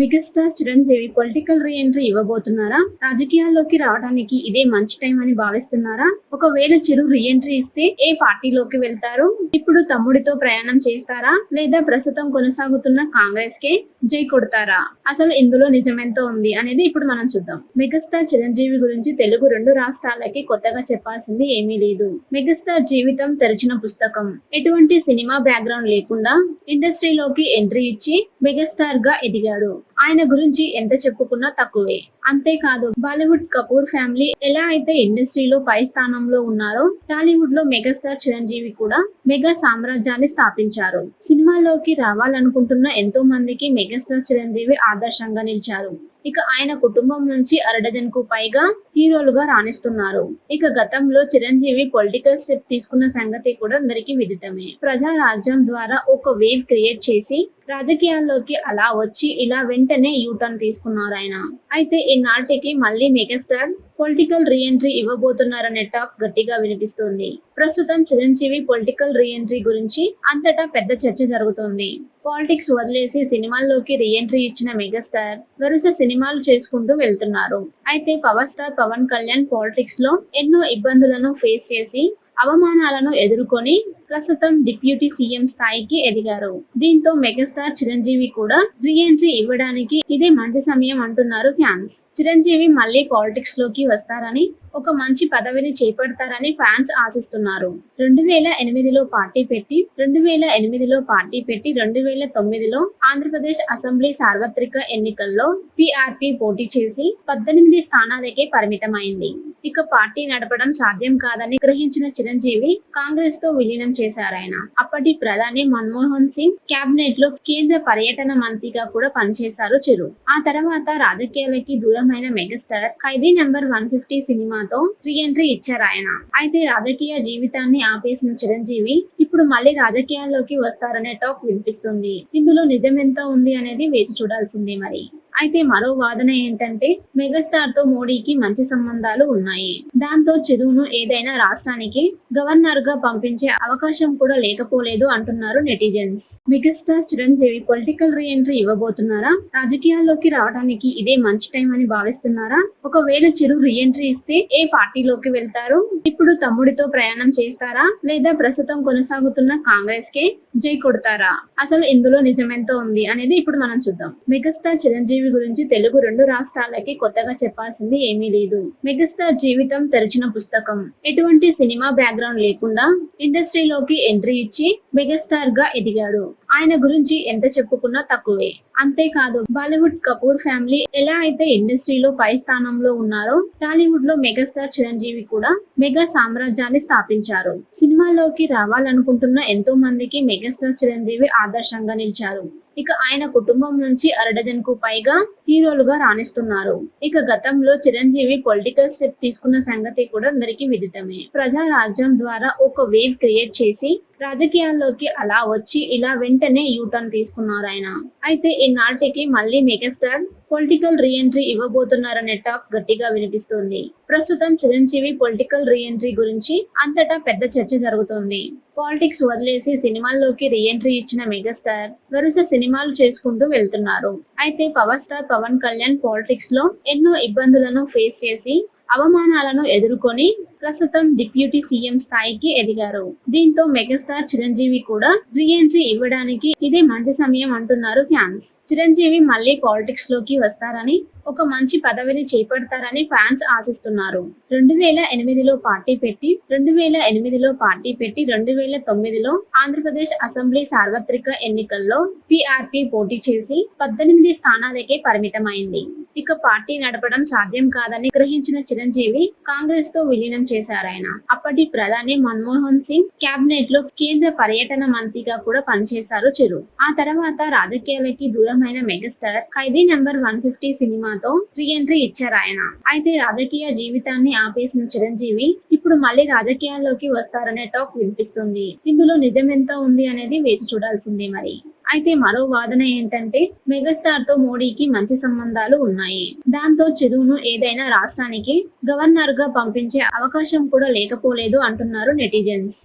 Megastar Chiranjeevi political re entry ఇవ్వబోతున్నారా? రాజకీయాల్లోకి రావడానికి ఇదే మంచి టైం అని భావిస్తున్నారా? ఒకవేళ చిరు రీ ఎంట్రీ ఇస్తే ఏ పార్టీలోకి వెళ్తారు? ఇప్పుడు తమ్ముడితో ప్రయాణం చేస్తారా? లేదా ప్రస్తుతం కొనసాగుతున్న కాంగ్రెస్ కే జై కొడతారా? అసలు ఇందులో నిజమెంతో ఉంది అనేది ఇప్పుడు మనం చూద్దాం. మెగాస్టార్ చిరంజీవి గురించి తెలుగు రెండు రాష్ట్రాలకి కొత్తగా చెప్పాల్సింది ఏమీ లేదు. మెగాస్టార్ జీవితం తెరిచిన పుస్తకం. ఎటువంటి సినిమా బ్యాక్గ్రౌండ్ లేకుండా ఇండస్ట్రీలోకి ఎంట్రీ ఇచ్చి మెగాస్టార్గా ఎదిగాడు. ఆయన గురించి ఎంత చెప్పుకున్నా తక్కువే. అంతేకాదు బాలీవుడ్ కపూర్ ఫ్యామిలీ ఎలా అయితే ఇండస్ట్రీలో పై స్థానంలో ఉన్నారో టాలీవుడ్లో మెగాస్టార్ చిరంజీవి కూడా మెగా సామ్రాజ్యాన్ని స్థాపించారు. సినిమాల్లోకి రావాలనుకుంటున్న ఎంతో మందికి మెగాస్టార్ చిరంజీవి ఆదర్శంగా నిలిచారు. ఇక ఆయన కుటుంబం నుంచి అరడజన్కు పైగా హీరోలుగా రాణిస్తున్నారు. ఇక గతంలో చిరంజీవి పొలిటికల్ స్టెప్ తీసుకున్న సంగతి కూడా అందరికీ విదితమే. ప్రజా రాజ్యం ద్వారా ఒక వేవ్ క్రియేట్ చేసి రాజకీయాల్లోకి అలా వచ్చి ఇలా వెంటనే యూటర్న్ తీసుకున్నారు ఆయన. అయితే ఈనాటికి మళ్ళీ మెగాస్టార్ పొలిటికల్ రీఎంట్రీ ఇవ్వబోతున్నారనే టాక్ గట్టిగా వినిపిస్తోంది. ప్రస్తుతం చిరంజీవి పొలిటికల్ రీఎంట్రీ గురించి అంతటా పెద్ద చర్చ జరుగుతోంది. పాలిటిక్స్ వదిలేసి సినిమాల్లోకి రీఎంట్రీ ఇచ్చిన మెగాస్టార్ వరుస సినిమాలు చేసుకుంటూ వెళ్తున్నారు. అయితే పవర్ స్టార్ పవన్ కళ్యాణ్ పాలిటిక్స్లో ఎన్నో ఇబ్బందులను ఫేస్ చేసి అవమానాలను ఎదుర్కొని ప్రస్తుతం డిప్యూటీ సీఎం స్థాయికి ఎదిగారు. దీంతో మెగాస్టార్ చిరంజీవి కూడా రీఎంట్రీ ఇవ్వడానికి ఇదే మంచి సమయం అంటున్నారు ఫ్యాన్స్. చిరంజీవి మళ్ళీ పాలిటిక్స్లోకి వస్తారని ఒక మంచి పదవిని చేపడతారని ఫ్యాన్స్ ఆశిస్తున్నారు. రెండు వేల ఎనిమిదిలో పార్టీ పెట్టి రెండు వేల ఎనిమిదిలో పార్టీ పెట్టి రెండు వేల తొమ్మిదిలో ఆంధ్రప్రదేశ్ అసెంబ్లీ సార్వత్రిక ఎన్నికల్లో పిఆర్పి పోటీ చేసి పద్దెనిమిది స్థానాలకే పరిమితమైంది. ఇక పార్టీ నడపడం సాధ్యం కాదని గ్రహించిన చిరంజీవి కాంగ్రెస్తో విలీనం చేశారు ఆయన అప్పటి ప్రధాని మన్మోహన్ సింగ్ కేబినెట్లో కేంద్ర పర్యటన మంత్రిగా కూడా పనిచేశారు చిరు. ఆ తర్వాత రాజకీయాలకి దూరమైన megastar Khaidi number one fifty సినిమాతో రీఎంట్రీ ఇచ్చారు ఆయన అయితే రాజకీయ జీవితాన్ని ఆపేసిన చిరంజీవి ఇప్పుడు మళ్ళీ రాజకీయాల్లోకి వస్తారనే టాక్ వినిపిస్తుంది. ఇందులో నిజం ఎంత ఉంది అనేది వేచి చూడాల్సిందే మరి. అయితే మరో వాదన ఏంటంటే మెగాస్టార్తో మోడీకి మంచి సంబంధాలు ఉన్నాయి. దాంతో చిరును ఏదైనా రాష్ట్రానికి గవర్నర్గా పంపించే అవకాశం కూడా లేకపోలేదు అంటున్నారు netizens. Megastar Chiranjeevi political reentry ఇవ్వబోతున్నారా? రాజకీయాల్లోకి రావడానికి ఇదే మంచి టైం అని భావిస్తున్నారా? ఒకవేళ చిరు రీఎంట్రీ ఇస్తే ఏ పార్టీలోకి వెళ్తారు? ఇప్పుడు తమ్ముడితో ప్రయాణం చేస్తారా? లేదా ప్రస్తుతం కొనసాగుతున్న కాంగ్రెస్ కే జై కొడతారా? అసలు ఇందులో నిజమెంతో ఉంది అనేది ఇప్పుడు మనం చూద్దాం. మెగాస్టార్ చిరంజీవి గురించి తెలుగు రెండు రాష్ట్రాలకి కొత్తగా చెప్పాల్సింది ఏమీ లేదు. మెగాస్టార్ జీవితం తెరిచిన పుస్తకం. ఎటువంటి సినిమా బ్యాక్గ్రౌండ్ లేకుండా ఇండస్ట్రీలోకి ఎంట్రీ ఇచ్చి మెగాస్టార్గా ఎదిగాడు. ఆయన గురించి ఎంత చెప్పుకున్నా తక్కువే. అంతేకాదు బాలీవుడ్ కపూర్ ఫ్యామిలీ ఎలా అయితే ఇండస్ట్రీలో పై స్థానంలో ఉన్నారో టాలీవుడ్లో మెగాస్టార్ చిరంజీవి కూడా మెగా సామ్రాజ్యాన్ని స్థాపించారు. సినిమాల్లోకి రావాలనుకుంటున్న ఎంతో మందికి మెగాస్టార్ చిరంజీవి ఆదర్శంగా నిలిచారు. ఇక ఆయన కుటుంబం నుంచి అరడజన్కు పైగా హీరోలుగా రాణిస్తున్నారు. ఇక గతంలో చిరంజీవి పొలిటికల్ స్టెప్ తీసుకున్న సంగతి కూడా అందరికీ విదితమే. ప్రజా రాజ్యం ద్వారా ఒక వేవ్ క్రియేట్ చేసి రాజకీయాల్లోకి అలా వచ్చి ఇలా వెంటనే యూటర్న్ తీసుకున్నారు ఆయన. అయితే ఈనాటికి మళ్ళీ మెగాస్టార్ పొలిటికల్ రీఎంట్రీ ఇవ్వబోతున్నారనే టాక్ గట్టిగా వినిపిస్తోంది. ప్రస్తుతం చిరంజీవి పొలిటికల్ రీఎంట్రీ గురించి అంతటా పెద్ద చర్చ జరుగుతోంది. పాలిటిక్స్ వదిలేసి సినిమాల్లోకి రీఎంట్రీ ఇచ్చిన మెగాస్టార్ వరుస సినిమాలు చేసుకుంటూ వెళ్తున్నారు. అయితే పవర్ స్టార్ పవన్ కళ్యాణ్ పాలిటిక్స్లో ఎన్నో ఇబ్బందులను ఫేస్ చేసి అవమానాలను ఎదుర్కొని ప్రస్తుతం డిప్యూటీ సీఎం స్థాయికి ఎదిగారు. దీంతో మెగాస్టార్ చిరంజీవి కూడా రీఎంట్రీ ఇవ్వడానికి ఇదే మంచి సమయం అంటున్నారు ఫ్యాన్స్. చిరంజీవి మళ్ళీ పాలిటిక్స్లోకి వస్తారని ఒక మంచి పదవిని చేపడతారని ఫ్యాన్స్ ఆశిస్తున్నారు. రెండు వేల ఎనిమిదిలో పార్టీ పెట్టి రెండు వేల ఎనిమిదిలో పార్టీ పెట్టి రెండు వేల తొమ్మిదిలో ఆంధ్రప్రదేశ్ అసెంబ్లీ సార్వత్రిక ఎన్నికల్లో పిఆర్పి పోటీ చేసి పద్దెనిమిది స్థానాలకే పరిమితమైంది. ఇక పార్టీ నడపడం సాధ్యం కాదని గ్రహించిన చిరంజీవి కాంగ్రెస్తో విలీనం చేశారాయన అప్పటి ప్రధాని మన్మోహన్ సింగ్ కేబినెట్లో కేంద్ర పర్యటన మంత్రిగా కూడా పనిచేశారు చిరు. ఆ తర్వాత రాజకీయాలకి దూరమైన మెగాస్టార్ ఖైదీ నెంబర్ వన్ ఫిఫ్టీ సినిమా సినిమాతో రీఎంట్రీ ఇచ్చారు ఆయన. అయితే రాజకీయ జీవితాన్ని ఆపేసిన చిరంజీవి ఇప్పుడు మళ్ళీ రాజకీయాల్లోకి వస్తారనే టాక్ వినిపిస్తుంది. ఇందులో నిజం ఎంత ఉంది అనేది వేచి చూడాల్సిందే మరి. అయితే మరో వాదన ఏంటంటే మెగాస్టార్తో మోడీకి మంచి సంబంధాలు ఉన్నాయి. దాంతో చిరును ఏదైనా రాష్ట్రానికి గవర్నర్గా పంపించే అవకాశం కూడా లేకపోలేదు అంటున్నారు నెటిజన్స్.